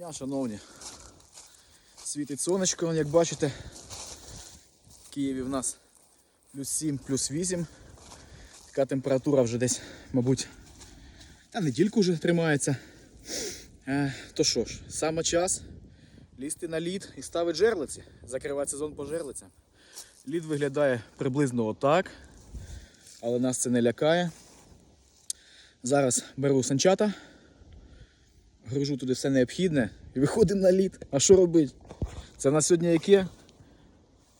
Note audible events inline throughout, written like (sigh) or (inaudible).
дня, шановні. Світить сонечко, як бачите. В Києві в нас плюс 7, плюс 8. Така температура вже десь, мабуть, та недільку вже тримається. Е, то що ж, саме час лізти на лід і ставити жерлиці, закривати сезон по жерлицям. Лід виглядає приблизно отак, але нас це не лякає. Зараз беру санчата, гружу туди все необхідне і виходимо на лід. А що робити? Це на сьогодні яке?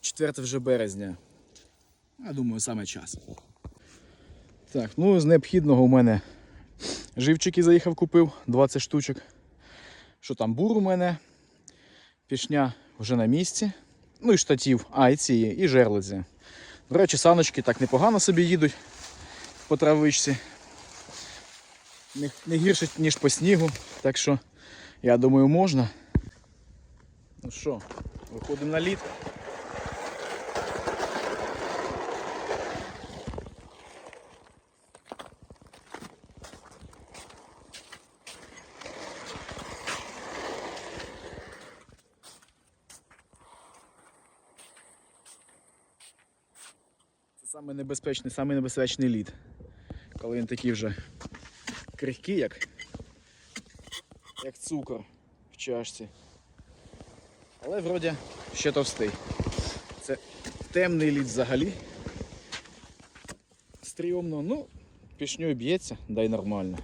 4 вже березня. Я думаю, саме час. Так, ну з необхідного у мене живчики заїхав, купив 20 штучок. Що там, бур у мене, пішня вже на місці. Ну і штатів, а, і ці, і жерлиці. До речі, саночки так непогано собі їдуть по травичці. Не, не гірше, ніж по снігу. Так що, я думаю, можна. Ну що, виходимо на лід. Це саме небезпечний, лід. Коли він такий вже крихкий, як, як цукор в чашці. Але вроді ще товстий. Це темний лід взагалі. Стрімно, ну, пішньою б'ється, дай нормально.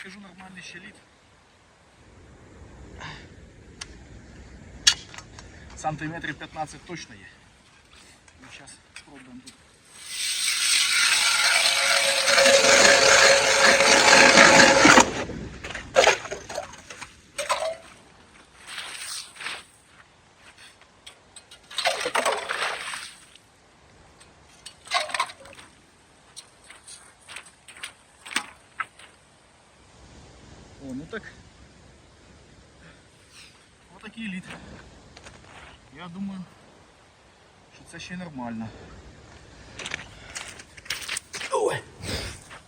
Скажу нормальний ще лід. Сантиметрів 15 точно є. Сейчас зараз спробуємо тут. О, ну так. Отакий лід. Я думаю, що це ще нормально.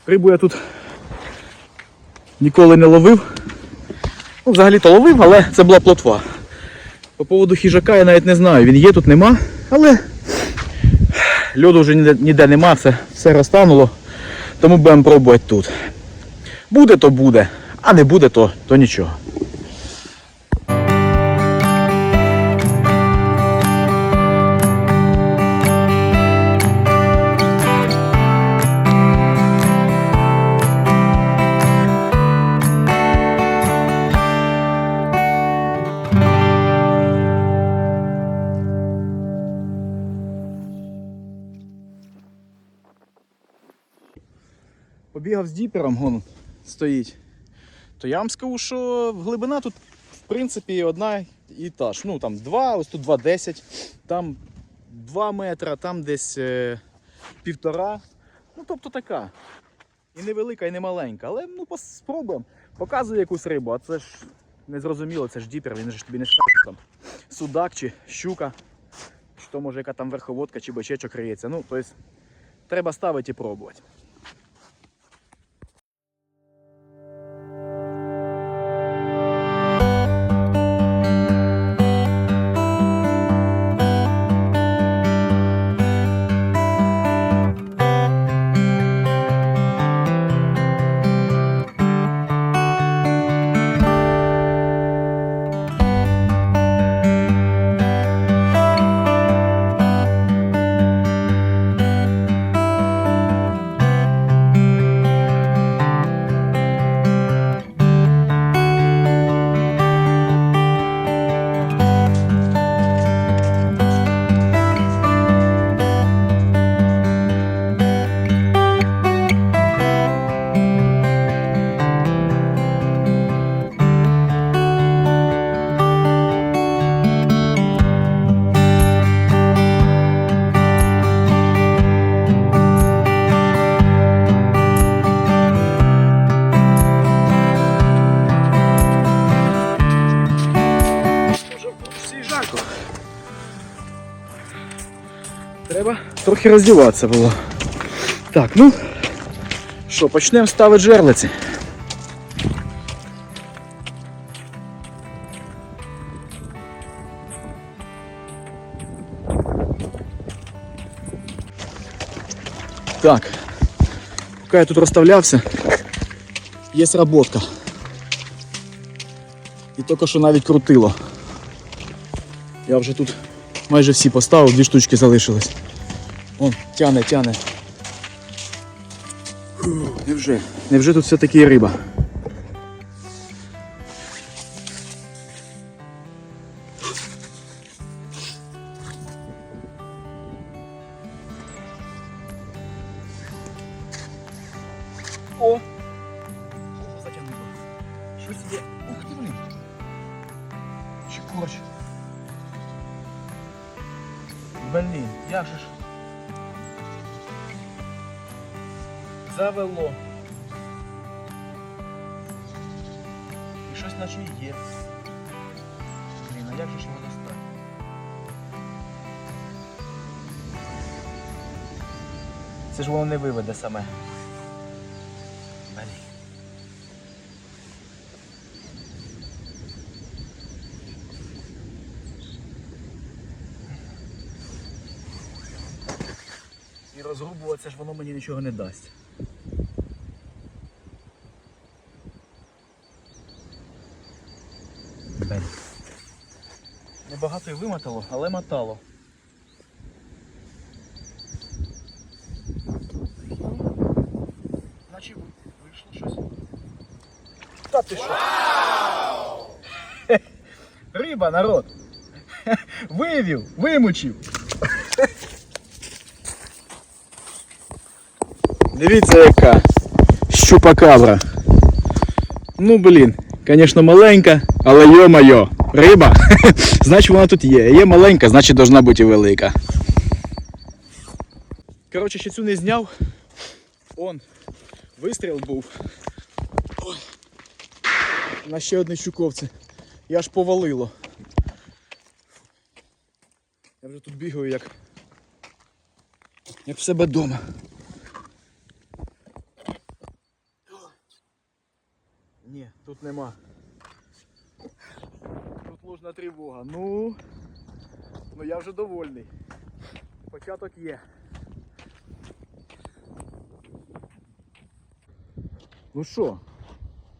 Рибу я тут ніколи не ловив. Ну, взагалі-то ловив, але це була плотва. По поводу хижака я навіть не знаю, він є тут нема, але льоду вже ніде, ніде нема, все, все розтануло. Тому будемо пробувати тут. Буде, то буде, а не буде, то, то нічого. Діпером, вон стоїть. То я вам скажу, що глибина тут в принципі одна і та ж. Ну там 2, ось тут 2,10, там 2 метра, там десь е, півтора. Ну тобто така. І невелика, і не маленька. Але ну спробуємо. Показує якусь рибу, а це ж незрозуміло, це ж діпер, він ж тобі не скаже там судак чи щука, чи може яка там верховодка чи бочечок криється. Ну, тобто треба ставити і пробувати. Трохи роздіватися було. Так, ну що, почнемо ставити жерлиці. Так, поки я тут розставлявся, є роботка. І тільки що навіть крутило. Я вже тут майже всі поставив, дві штучки залишились. Вон, тяне, тяне. Невже? Невже тут все-таки риба? О! Затягнуло. Щось є. Ух ти, блін. Чи корч. Блін, як же ж. Завело. І щось наче є. Блін, а як же ж його достати? Це ж воно не виведе саме. Блін. І розрубуватися ж воно мені нічого не дасть. Блін. Небагато й вимотало, але мотало. Наче вийшло щось. Та ти що? Риба, народ! Вивів, вимучив. Дивіться яка щупакабра. Ну блін, звісно маленька, але йо-моє, риба. (laughs) значить вона тут є. Є маленька, значить должна бути і велика. Коротше, ще цю не зняв. Он, вистріл був. На ще одній щуковці. І аж повалило. Я вже тут бігаю як. Як в себе вдома. Ні, тут нема. Тут ложна тривога. Ну, ну я вже довольний. Початок є. Ну що,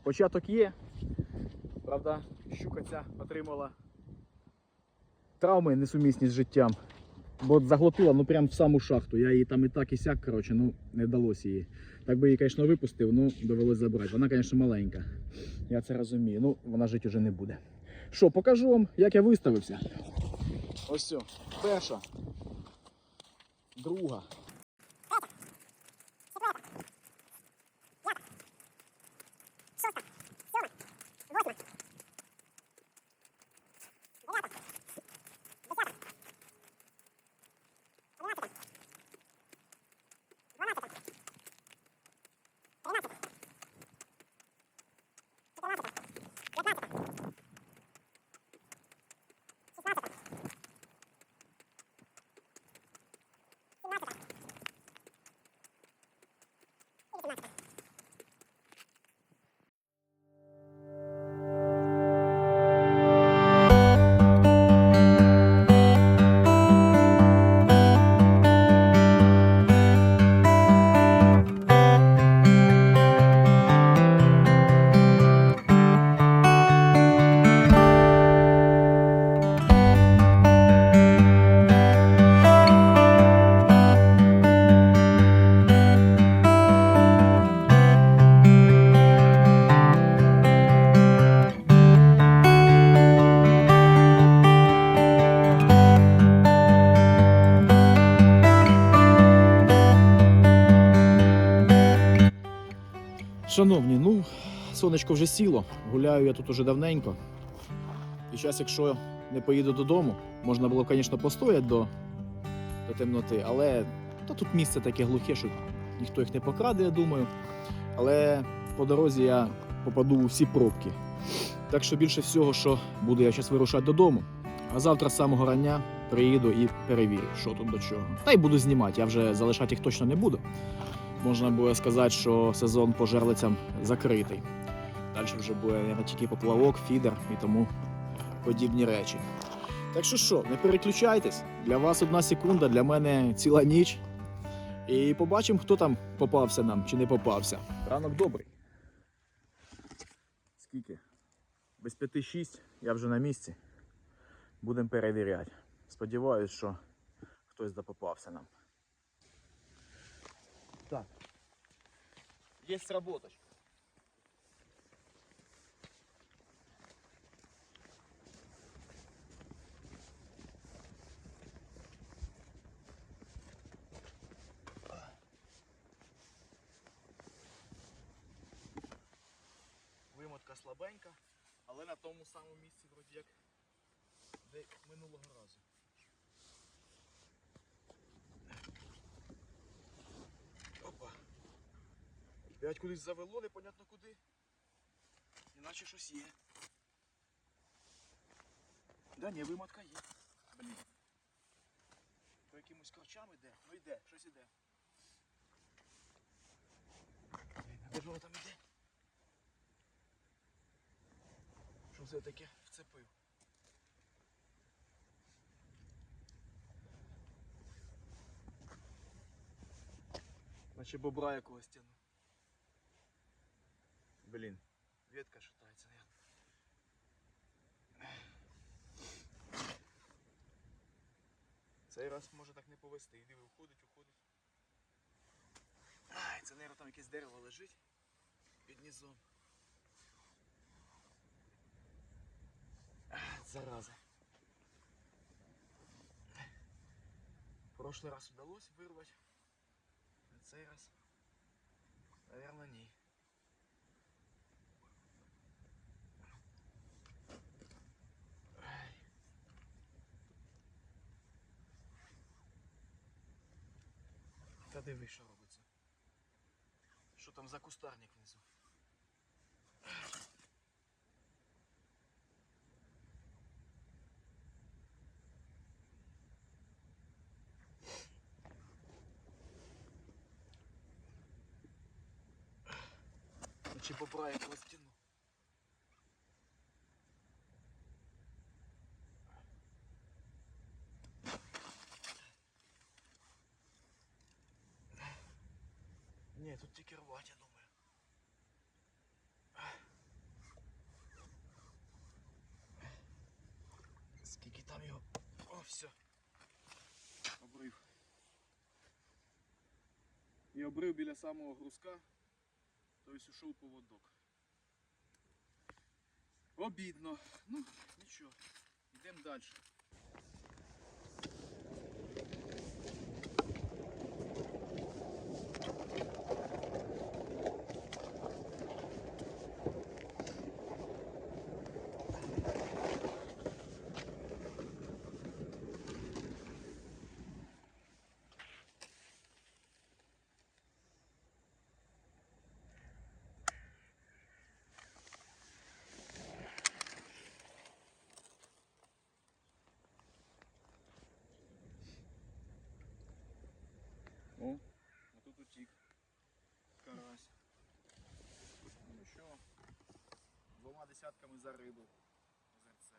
початок є. Правда, щука ця отримала травми несумісні з життям. Бо заглотила ну прям в саму шахту. Я її там і так і сяк, коротше, ну не вдалося її. Так би її, звісно, випустив, ну довелось забрати. Вона, звісно, маленька. Я це розумію. Ну, вона жити вже не буде. Що, покажу вам, як я виставився. Ось все. Перша. Друга. Шановні, ну, сонечко вже сіло, гуляю я тут уже давненько. І зараз, якщо не поїду додому, можна було, звісно, постояти до, до темноти, але та тут місце таке глухе, що ніхто їх не покраде, я думаю. Але по дорозі я попаду у всі пробки. Так що більше всього, що буду я зараз вирушати додому. А завтра з самого рання приїду і перевірю, що тут до чого. Та й буду знімати, я вже залишати їх точно не буду. Можна буде сказати, що сезон по жерлицям закритий. Далі вже буде наверно, тільки поплавок, фідер і тому подібні речі. Так що що, не переключайтесь. Для вас одна секунда, для мене ціла ніч. І побачимо, хто там попався нам чи не попався. Ранок добрий. Скільки? Без 5-6 я вже на місці. Будемо перевіряти. Сподіваюсь, що хтось допопався нам. Є сработочка. Вимотка слабенька, але на тому самому місці, вроді як де минулого разу. П'ять кудись завело, непонятно куди. Іначе щось є. Да ні, вимотка є. Блін. По якимось корчам іде. Ну йде, щось іде. Воно там іде? Що це таке вцепив? Наче бобра якогось тяну. Блін, ветка шатається. Я... Цей раз може так не повести. Іди уходить, уходить. Ай, це, мабуть, там якесь дерево лежить під низом. Зараза. Прошлый раз удалось вырвать. На цей раз, наверное, ні. Диви, що робиться. Що там за кустарник внизу? Чи бобра якогось тяну. Ні, тут тільки рвать, я думаю. Скільки там його. Все. Обрив. І обрив біля самого грузка. Тобто ушов поводок. Обідно. Ну, нічого. Йдемо далі. О, а тут утік. Карась. Ну що, двома десятками за рибу. Озерце.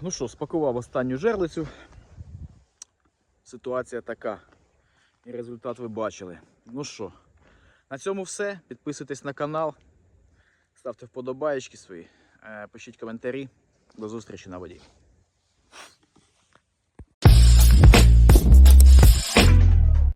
Ну що, спакував останню жерлицю. Ситуація така. І результат ви бачили. Ну що, на цьому все. Підписуйтесь на канал, ставте вподобаєчки свої, е, пишіть коментарі. До зустрічі на воді.